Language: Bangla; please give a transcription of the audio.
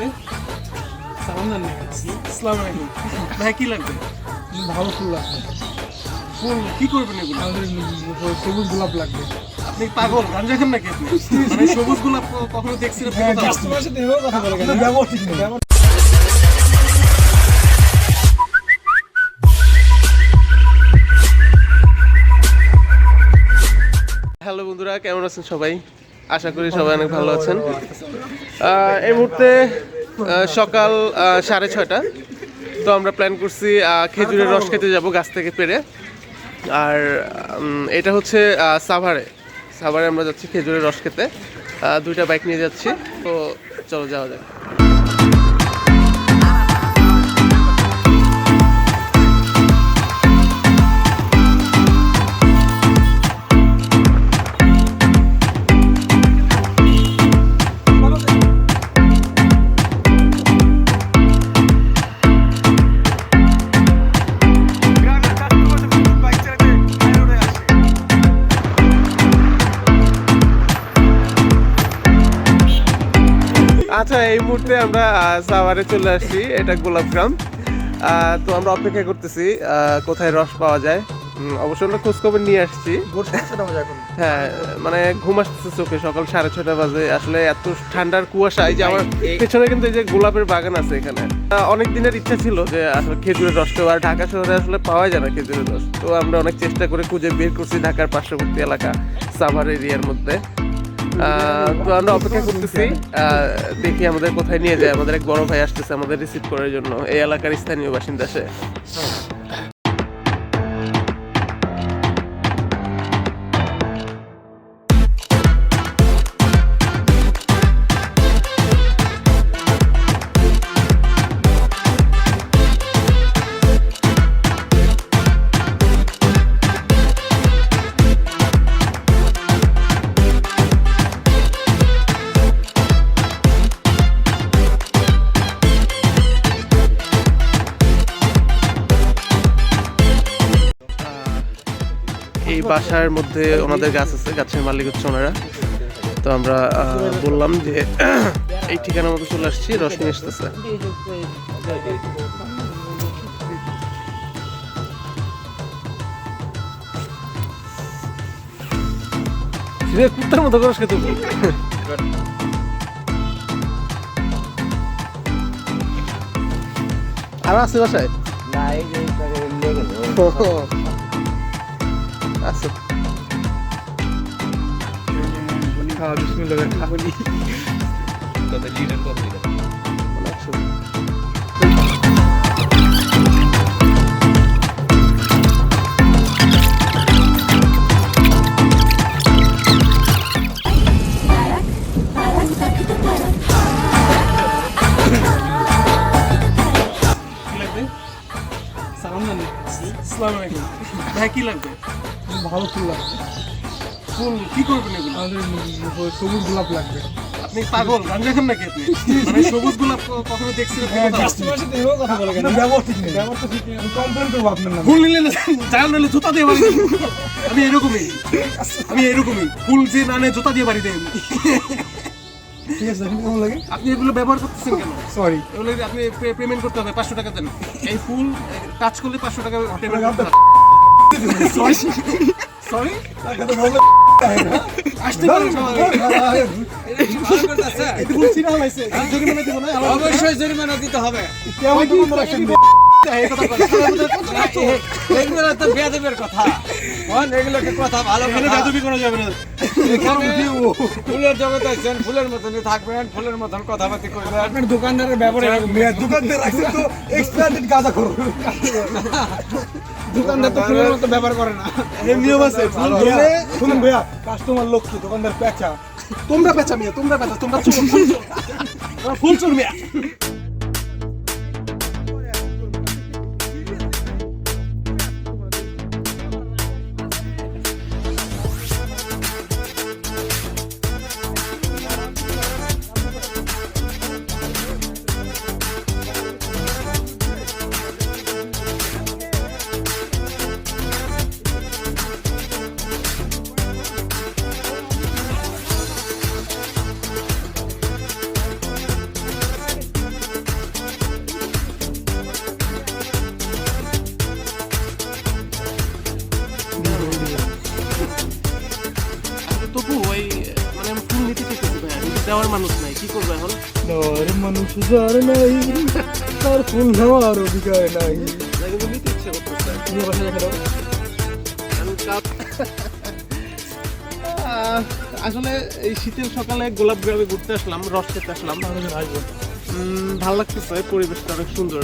লাগবে? সালাম জানি আসসালামু আলাইকুম ভাই কি লাগবে? ভালো ফুল লাগবে। ফুল কি করবেন এগুলো? আমাদের সবুজ গোলাপ লাগবে। আপনি পাগল? গাঞ্জা খান নাকি আপনি? মানে সবুজ গোলাপ কখনো দেখছি না হ্যাঁ, ফটো দাও। কাস্টমারের সাথে এভাবে কথা বলে ব্যবহার ঠিক নেই। হ্যালো বন্ধুরা কেমন আছেন সবাই? আশা করি সবাই অনেক ভালো আছেন। এই মুহূর্তে সকাল সাড়ে ছয়টা। তো আমরা প্ল্যান করছি খেজুরের রস খেতে যাব গাছ থেকে পেরে। আর এটা হচ্ছে সাভারে। সাভারে আমরা যাচ্ছি খেজুরের রস খেতে। দুইটা বাইক নিয়ে যাচ্ছি। তো চলো যাওয়া যাক। আচ্ছা এই মুহূর্তে আমরা সাভারে চলে আসছি এটা গোলাপগ্রাম আহ, তো আমরা অপেক্ষা করতেছি কোথায় রস পাওয়া যায়। অবশ্য আমরা খোঁজখবর নিয়ে আসছি। হ্যাঁ মানে ঘুম আসতেছে চোখে সকাল সাড়ে ছটা বাজে। আসলে এত ঠান্ডার কুয়াশা এই যে আমার পেছনে কিন্তু এই যে গোলাপের বাগান আছে এখানে। অনেক দিনের ইচ্ছা ছিল যে আসলে খেজুরের রস। আর ঢাকা শহরে আসলে পাওয়া যায় না খেজুরের রস। তো আমরা অনেক চেষ্টা করে খুঁজে বের করছি ঢাকার পার্শ্ববর্তী এলাকা সাভার এরিয়ার মধ্যে। তো আমরা অপেক্ষা করতেছি দেখি আমাদের কোথায় নিয়ে যায়। আমাদের এক বড় ভাই আসতেছে আমাদের রিসিভ করার জন্য। এই এলাকার স্থানীয় বাসিন্দা সে। এই বাসার মধ্যে ওনাদের গাছ আছে গাছের মালিক হচ্ছে ওনারা। তো আমরা বললাম যে এই ঠিকানার মতো চলে আসছি নিয়ে আসতেছে। কুত্তার মতো করস তুমি। আর আছে বাসায়? আছে। খাওয়া বিসমিল্লাহ খাব অনেক সুন্দর। কি লাগবে? সালাম জানি আসসালামু আলাইকুম। ভাই কি লাগবে? ভালো ফুল লাগবে ফুল কি করবেন এগুলো? আমাদের সবুজ গোলাপ লাগবে। আপনি পাগল গাঞ্জা খান নাকি আপনি? মানে সবুজ গোলাপ কখনো হ্যাঁ, সাথে এভাবে কথা বলে কেন? ব্যবহার ঠিক নেই। ব্যবহার তো ঠিক নেই। আমি কমপ্লেন করব আপনার নামে। ফুল নিলে জাল নিলে জুতা দিয়ে বাড়ি আমি এরকমই। আমি এরকমই। ফুল যে না নেয় জুতা দিয়ে বাড়ি দেয় ঠিক আছে কেমন লাগে? আপনি এগুলো ব্যবহার করতেছেন কেন? সরি এগুলো আপনি পেমেন্ট করতে হবে পাঁচশো টাকা দেন। এই ফুল টাচ করলে পাঁচশো টাকা পেমেন্ট করতে হবে। Sorry? টাকা তো ভালো আসতে অবশ্যই জরিমানা দিতে হবে কেমন এই? এগুলো তো বেয়াদবের কথা। এগুলোকে কথা ভালো এখানে করা যাবে না। ফুলের জগতে আছেন ফুলের মতনই থাকবেন ফুলের মতন কথাবার্তি করবেন। আপনার দোকানদারের ব্যাপারে মেয়ে দোকানদার রাখছেন তো এক্সপায়ার গাঁজা করো দোকানদার তো ফুলের মতো ব্যবহার করে না। নিয়ম আছে ধরলে শুনুন ভাইয়া কাস্টমার লক্ষ্মী দোকানদার পেঁচা। তোমরা বেচা মিয়া তোমরা বেচা তোমরা ফুল চোর মিয়া। দেওয়ার মানুষ নাই কি করব এখন? দেওয়ার মানুষ যার নাই তার ফুল নেওয়ার অধিকার নাই। কিন্তু নিতে ইচ্ছে করতেছে তুমি বাসা রেখে দাও। আমি কাপ- আহ, আসলে এই শীতের সকালে গোলাপ গ্রামে ঘুরতে আসলাম রস খেতে আসলাম। ভালো লাগতেছে পরিবেশটা অনেক সুন্দর।